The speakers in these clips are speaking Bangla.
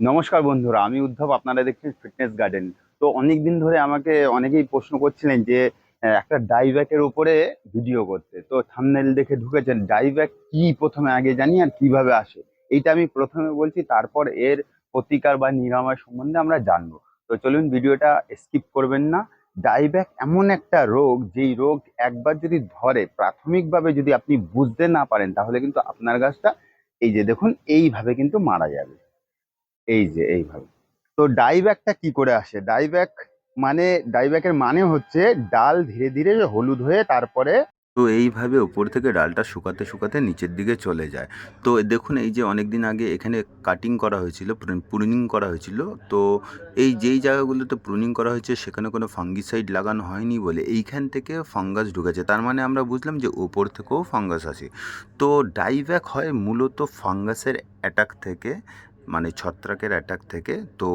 নমস্কার বন্ধুরা, আমি উদ্ধব, আপনারা দেখছেন ফিটনেস গার্ডেন তো অনেক দিন ধরে আমাকে অনেকেই প্রশ্ন করছিলেন যে একটা ডাইব্যাকের উপরে ভিডিও করতে। তো থামনেল দেখে ঢুকেছেন ডাইব্যাক কি প্রথমে আগে জানি আর কীভাবে আসে? এইটা আমি প্রথমে বলছি, তারপর এর প্রতিকার বা নিরাময় সম্বন্ধে আমরা জানব। তো চলুন ভিডিওটা স্কিপ করবেন না। ডাইব্যাক এমন একটা রোগ, যেই রোগ একবার যদি ধরে, প্রাথমিকভাবে যদি আপনি বুঝতে না পারেন, তাহলে কিন্তু আপনার গাছটা, এই যে দেখুন, এইভাবে কিন্তু মারা যাবে। এই যে, এইভাবে। তো ডাইব্যাকটা কি করে আসে? ডাইব্যাক মানে ডাইব্যাকের মানে হচ্ছে ডাল ধীরে ধীরে হলুদ হয়ে তারপরে তো এইভাবে ওপর থেকে ডালটা শুকাতে শুকাতে নিচের দিকে চলে যায়। তো দেখুন, এই যে অনেক দিন আগে এখানে কাটিং করা হয়েছিল প্রুনিং করা হয়েছিল। তো এই যেই জায়গাগুলোতে প্রুনিং করা হয়েছে, সেখানে কোনো ফাঙ্গিসাইড লাগানো হয়নি বলে এইখান থেকে ফাঙ্গাস ঢুকেছে। তার মানে আমরা বুঝলাম যে ওপর থেকেও ফাঙ্গাস আসে। তো ডাইব্যাক হয় মূলত ফাঙ্গাসের অ্যাটাক থেকে মানে ছত্রাকের অ্যাটাক থেকে, তো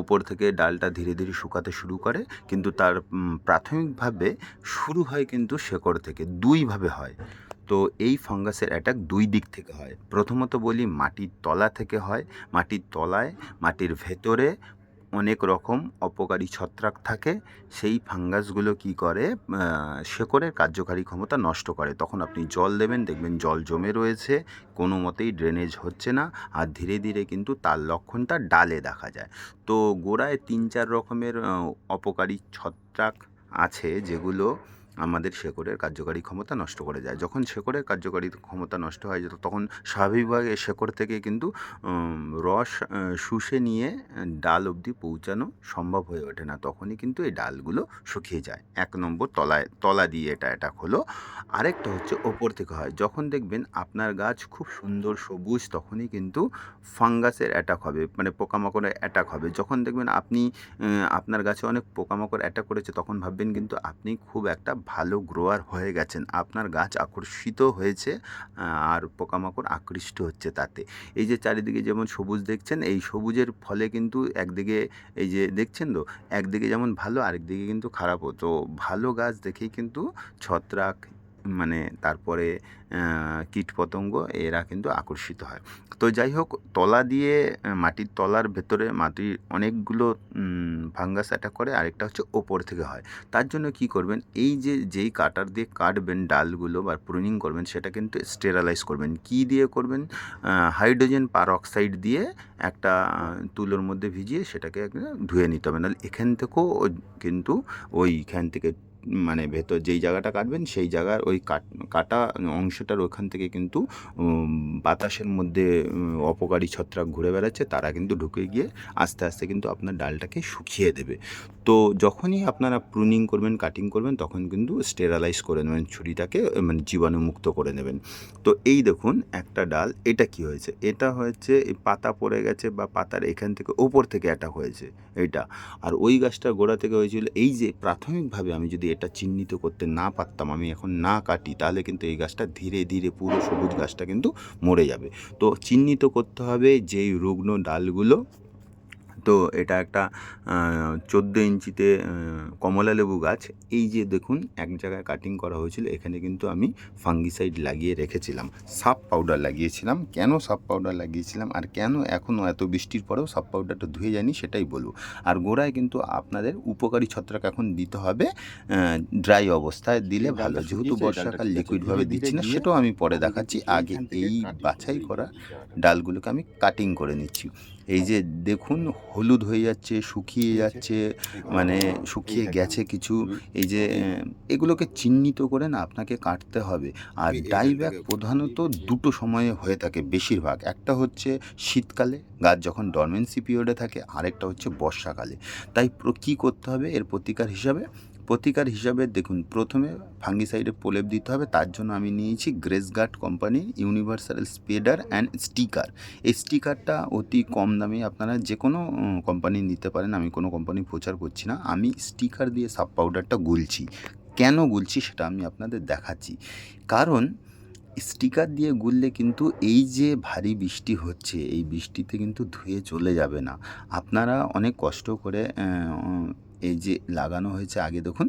ওপর থেকে ডালটা ধীরে ধীরে শুকাতে শুরু করে, কিন্তু তার প্রাথমিকভাবে শুরু হয় কিন্তু শেকড় থেকে, দুইভাবে হয়। তো এই ফাঙ্গাসের অ্যাটাক দুই দিক থেকে হয়। প্রথমত বলি মাটির তলা থেকে হয়। মাটির তলায়, মাটির ভেতরে অনেক রকম অপকারী ছত্রাক থাকে, সেই ফাঙ্গাসগুলো কি করে? শেকড়ের কার্যকারী ক্ষমতা নষ্ট করে। তখন আপনি জল দেবেন, দেখবেন জল জমে রয়েছে, কোনো মতেই ড্রেনেজ হচ্ছে না, আর ধীরে ধীরে কিন্তু তার লক্ষণটা ডালে দেখা যায়। তো গোড়ায় তিন চার রকমের অপকারী ছত্রাক আছে যেগুলো আমাদের শেকড়ের কার্যকারী ক্ষমতা নষ্ট করে যায়। যখন শেকড়ের কার্যকারী ক্ষমতা নষ্ট হয় তখন স্বাভাবিকভাবে শেকড় থেকে কিন্তু রস শুষে নিয়ে, ডাল অবধি পৌঁছানো সম্ভব হয়ে ওঠে না। তখনই কিন্তু এই ডালগুলো শুকিয়ে যায়। এক নম্বর তলায়, তলা দিয়ে এটা অ্যাটাক হলো আরেকটা হচ্ছে ওপর থেকে হয়। যখন দেখবেন আপনার গাছ খুব সুন্দর সবুজ, তখনই কিন্তু ফাঙ্গাসের অ্যাটাক হবে মানে পোকামাকড়ের অ্যাটাক হবে। যখন দেখবেন আপনি আপনার গাছে অনেক পোকামাকড় অ্যাটাক করেছে, তখন ভাববেন কিন্তু আপনি খুব একটা ভালো গ্রোয়ার হয়ে গেছেন, আপনার গাছ আকর্ষিত হয়েছে আর পোকামাকড় আকৃষ্ট হচ্ছে তাতে। এই যে চারিদিকে যেমন সবুজ দেখছেন, এই সবুজের ফলে কিন্তু একদিকে এই যে দেখছেন তো, একদিকে যেমন ভালো, আরেকদিকে কিন্তু খারাপও। তো ভালো গাছ দেখেই কিন্তু ছত্রাক মানে তারপরে আহ, কীটপতঙ্গ এরা কিন্তু আকর্ষিত হয়। তো যাই হোক তলা দিয়ে মাটির তলার ভেতরে মাটির অনেকগুলো ফাঙ্গাস অ্যাটাক করে আরেকটা হচ্ছে ওপর থেকে হয়। তার জন্য কি করবেন এই যে যেই কাটার দিয়ে কাটবেন ডালগুলো বা প্রুনিং করবেন সেটা কিন্তু স্টেরালাইজ করবেন। কি দিয়ে করবেন হাইড্রোজেন পারঅক্সাইড দিয়ে একটা তুলোর মধ্যে ভিজিয়ে সেটাকে ধুয়ে নিতে হবে। নাহলে এখান থেকেও কিন্তু ওইখান থেকে মানে ভেতর যেই জায়গাটা কাটবেন সেই জায়গার ওই কাট অংশটার ওখান থেকে কিন্তু বাতাসের মধ্যে অপকারী ছত্রাক ঘুরে বেড়াচ্ছে, তারা কিন্তু ঢুকে গিয়ে আস্তে আস্তে কিন্তু আপনার ডালটাকে শুকিয়ে দেবে। তো যখনই আপনারা প্রুনিং করবেন কাটিং করবেন, তখন কিন্তু স্টেরালাইজ করে নেবেন ছুরিটাকে মানে জীবাণুমুক্ত করে নেবেন। তো এই দেখুন একটা ডাল, এটা কি হয়েছে? এটা হয়েছে পাতা পড়ে গেছে বা পাতার এখান থেকে ওপর থেকে এটা হয়েছে, এইটা। আর ওই গাছটার গোড়া থেকে হয়েছিল, এই যে প্রাথমিকভাবে আমি যদি এটা চিহ্নিত করতে না পারতাম, আমি এখন না কাটি, তাহলে কিন্তু এই গাছটা ধীরে ধীরে পুরো সবুজ গাছটা কিন্তু মরে যাবে। তো চিহ্নিত করতে হবে যেই রুগ্ন ডালগুলো তো এটা একটা চোদ্দ ইঞ্চিতে কমলা লেবু গাছ। এই যে দেখুন এক জায়গায় কাটিং করা হয়েছিল এখানে কিন্তু আমি ফাঙ্গিসাইড লাগিয়ে রেখেছিলাম। সাপ পাউডার লাগিয়েছিলাম। কেন সাপ পাউডার লাগিয়েছিলাম আর কেন এখনও এত বৃষ্টির পরেও সাপ পাউডারটা ধুয়ে যায়নি সেটাই বলব। আর গোড়ায় কিন্তু আপনাদের উপকারী ছত্রাক এখন দিতে হবে ড্রাই অবস্থায় দিলে ভালো। যেহেতু বর্ষাকাল লিকুইডভাবে দিচ্ছি না সেটাও আমি পরে দেখাচ্ছি। আগে এই বাছাই করা ডালগুলোকে আমি কাটিং করে নিচ্ছি। এই যে দেখুন হলুদ হয়ে যাচ্ছে শুকিয়ে যাচ্ছে মানে শুকিয়ে গেছে কিছু। এই যে এগুলোকে চিহ্নিত করে না আপনাকে কাটতে হবে। আর ডাইব্যাক প্রধানত দুটো সময়ে হয়ে থাকে বেশিরভাগ। একটা হচ্ছে শীতকালে গাছ যখন ডরমেন্সি পিরিয়ডে থাকে আরেকটা হচ্ছে বর্ষাকালে। তাই কী করতে হবে? এর প্রতিকার হিসাবে প্রতিকার হিসাবে দেখুন, প্রথমে ফাঙ্গিসাইডে প্রলেপ দিতে হবে, তার জন্য আমি নিয়েছি গ্রেস গার্ড কোম্পানির ইউনিভার্সাল স্পেডার অ্যান্ড স্টিকার এই স্টিকারটা অতি কম দামে আপনারা যে কোনো কোম্পানি নিতে পারেন, আমি কোনো কোম্পানি প্রচার করছি না, আমি স্টিকার দিয়ে সাব পাউডারটা গুলছি। কেন গুলছি সেটা আমি আপনাদের দেখাচ্ছি। কারণ স্টিকার দিয়ে গুললে কিন্তু এই যে ভারী বৃষ্টি হচ্ছে, এই বৃষ্টিতে কিন্তু ধুয়ে চলে যাবে না। আপনারা অনেক কষ্ট করে এই যে লাগানো হয়েছে আগে দেখুন,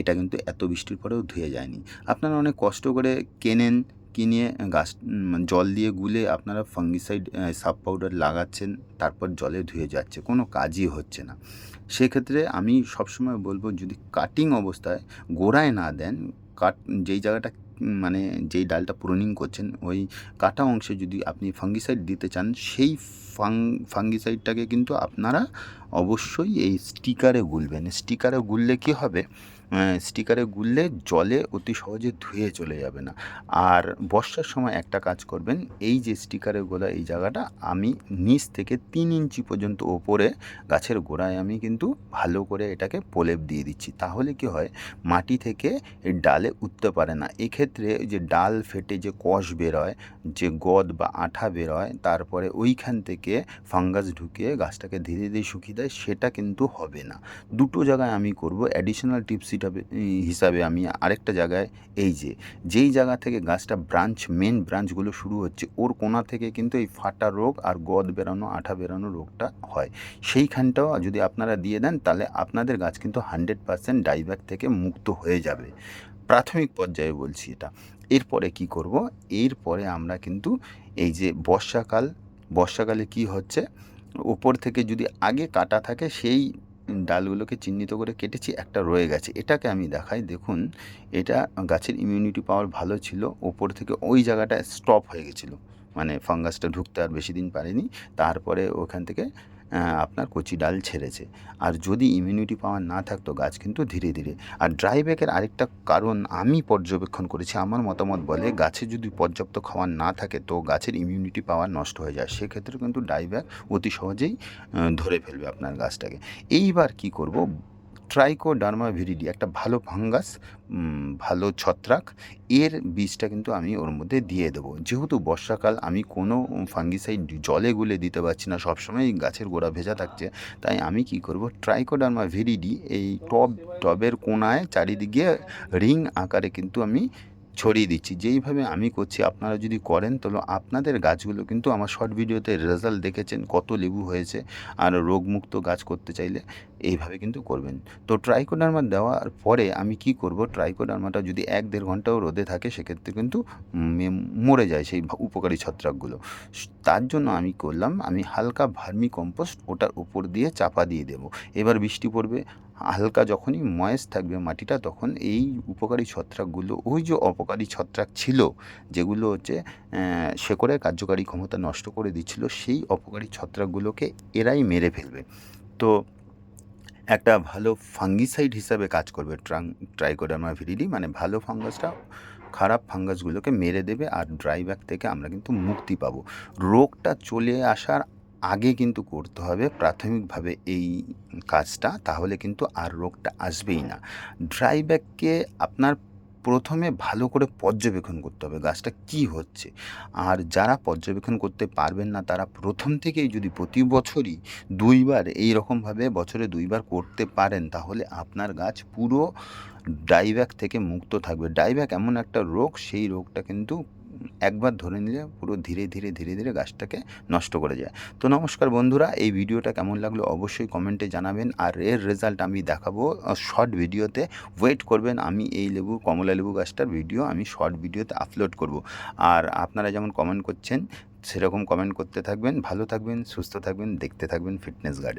এটা কিন্তু এত বৃষ্টির পরেও ধুয়ে যায়নি। আপনারা অনেক কষ্ট করে কেনেন, কিনে গাছ জল দিয়ে গুলে আপনারা ফাঙ্গিসাইড সাব পাউডার লাগাচ্ছেন, তারপর জলে ধুয়ে যাচ্ছে, কোনো কাজই হচ্ছে না। সেক্ষেত্রে আমি সবসময় বলব, যদি কাটিং অবস্থায় গোড়ায় না দেন কাট যেই জায়গাটা মানে যেই ডালটা প্রুনিং করছেন, ওই কাটা অংশে যদি আপনি ফাঙ্গিসাইড দিতে চান, সেই ফাং ফাঙ্গিসাইডটাকে কিন্তু আপনারা অবশ্যই এই স্টিকারে গুলবেন। স্টিকারে গুললে কি হবে? স্টিকারে গুললে জলে অতি সহজে ধুয়ে চলে যাবে না। আর বর্ষার সময় একটা কাজ করবেন, এই যে স্টিকারে গোলা, এই জায়গাটা আমি নিচ থেকে তিন ইঞ্চি পর্যন্ত ওপরে গাছের গোড়ায় আমি কিন্তু ভালো করে এটাকে প্রলেপ দিয়ে দিচ্ছি। তাহলে কি হয়, মাটি থেকে ডালে উঠতে পারে না। এক্ষেত্রে যে ডাল ফেটে যে কষ বেরোয়, যে গদ বা আঠা বেরোয়, তারপরে ওইখান থেকে ফাঙ্গাস ঢুকিয়ে গাছটাকে ধীরে ধীরে শুকিয়ে দেয়, সেটা কিন্তু হবে না। দুটো জায়গায় আমি করব অ্যাডিশনাল টিপস হিসাবে হিসাবে আমি আরেকটা জায়গায়, এই যে, যেই জায়গা থেকে গাছটা ব্রাঞ্চ মেন ব্রাঞ্চগুলো শুরু হচ্ছে, ওর কোনা থেকে কিন্তু এই ফাটা রোগ আর গদ বেরানো, আঠা বেরানো রোগটা হয়। সেইখানটাও যদি আপনারা দিয়ে দেন, তাহলে আপনাদের গাছ কিন্তু হান্ড্রেড পারসেন্ট ডাইব্যাক থেকে মুক্ত হয়ে যাবে। প্রাথমিক পর্যায়ে বলছি এটা। এরপরে কি করব? এরপরে আমরা কিন্তু এই যে বর্ষাকাল, বর্ষাকালে কি হচ্ছে? ওপর থেকে যদি আগে কাটা থাকে, সেই ডালগুলোকে চিহ্নিত করে কেটেছি, একটা রয়ে গেছে। এটাকে আমি দেখাই, দেখুন, এটা গাছের ইমিউনিটি পাওয়ার ভালো ছিল, ওপর থেকে ওই জায়গাটা স্টপ হয়ে গেছিল। মানে ফাঙ্গাসটা ঢুকতে আর বেশি দিন পারেনি। তারপরে ওখান থেকে আপনার কচি ডাল ছেড়েছে। আর যদি ইমিউনিটি পাওয়ার না থাকতো গাছ কিন্তু ধীরে ধীরে। আর ড্রাই ব্যাকের আরেকটা কারণ আমি পর্যবেক্ষণ করেছি, আমার মতামত বলে গাছে যদি পর্যাপ্ত খাবার না থাকে তো গাছের ইমিউনিটি পাওয়ার নষ্ট হয়ে যায়। সেক্ষেত্রে কিন্তু ড্রাই ব্যাক অতি সহজেই ধরে ফেলবে আপনার গাছটাকে। এইবার কি করব? ট্রাইকোডার্মা ভিরিডি একটা ভালো ফাঙ্গাস ভালো ছত্রাক, এর বীজটা কিন্তু আমি ওর মধ্যে দিয়ে দেবো। যেহেতু বর্ষাকাল, আমি কোনো ফাঙ্গিসাইড জলে গুলে দিতে পারছি না সবসময় গাছের গোড়া ভেজা থাকছে, তাই আমি কি করব? ট্রাইকোডার্মা ভিরিডি এই টব, টবের কোনায় চারিদিকে রিং আকারে কিন্তু আমি ছড়িয়ে দিচ্ছি। যেইভাবে আমি করছি, আপনারা যদি করেন, তাহলে আপনাদের গাছগুলো কিন্তু আমার শর্ট ভিডিওতে রেজাল্ট দেখেছেন, কত লেবু হয়েছে আর রোগমুক্ত গাছ করতে চাইলে এইভাবে কিন্তু করবেন। তো ট্রাইকোডার্মা দেওয়ার পরে আমি কি করব ট্রাইকোডার্মাটা যদি এক দেড় ঘন্টাও রোদে থাকে, সেক্ষেত্রে কিন্তু মরে যায় সেই উপকারী ছত্রাকগুলো। তার জন্য আমি করলাম, আমি হালকা ভার্মি কম্পোস্ট ওটার উপর দিয়ে চাপা দিয়ে দেবো। এবার বৃষ্টি পড়বে হালকা যখনই ময়েস থাকবে মাটিটা, তখন এই উপকারী ছত্রাকগুলো, ওই যে অপকারী ছত্রাক ছিল, যেগুলো হচ্ছে শেকড়ের কার্যকারী ক্ষমতা নষ্ট করে দিচ্ছিল, সেই অপকারী ছত্রাকগুলোকে এরাই মেরে ফেলবে। তো একটা ভালো ফাঙ্গিসাইড হিসাবে কাজ করবে ট্রাং, ট্রাইকোডার্মা ভিরিডি মানে ভালো ফাঙ্গাসটা, খারাপ ফাঙ্গাসগুলোকে মেরে দেবে, আর ড্রাই ব্যাক থেকে আমরা কিন্তু মুক্তি পাবো। রোগটা চলে আসার আগে কিন্তু করতে হবে, প্রাথমিকভাবে এই কাজটা, তাহলে কিন্তু আর রোগটা আসবেই না। ড্রাই ব্যাগকে আপনার প্রথমে ভালো করে পর্যবেক্ষণ করতে হবে গাছটা কি হচ্ছে। আর যারা পর্যবেক্ষণ করতে পারবেন না, তারা প্রথম থেকেই যদি প্রতি বছরই দুইবার এই রকমভাবে বছরে দুইবার করতে পারেন, তাহলে আপনার গাছ পুরো ডাইব্যাক থেকে মুক্ত থাকবে। ডাইব্যাক এমন একটা রোগ, সেই রোগটা কিন্তু একবার ধরে নিলে পুরো ধীরে ধীরে ধীরে ধীরে গাছটাকে নষ্ট করে যায়। তো নমস্কার বন্ধুরা, এই ভিডিওটা কেমন লাগল অবশ্যই কমেন্টে জানাবেন আর এর রেজাল্ট আমি দেখাবো শর্ট ভিডিওতে। ওয়েট করবেন, আমি এই লেবু, কমলা লেবু গাছটার ভিডিও আমি শর্ট ভিডিওতে আপলোড করব। আর আপনারা যেমন কমেন্ট করছেন, সেরকম কমেন্ট করতে থাকবেন, ভালো থাকবেন, সুস্থ থাকবেন, দেখতে থাকবেন ফিটনেস গার্ডেন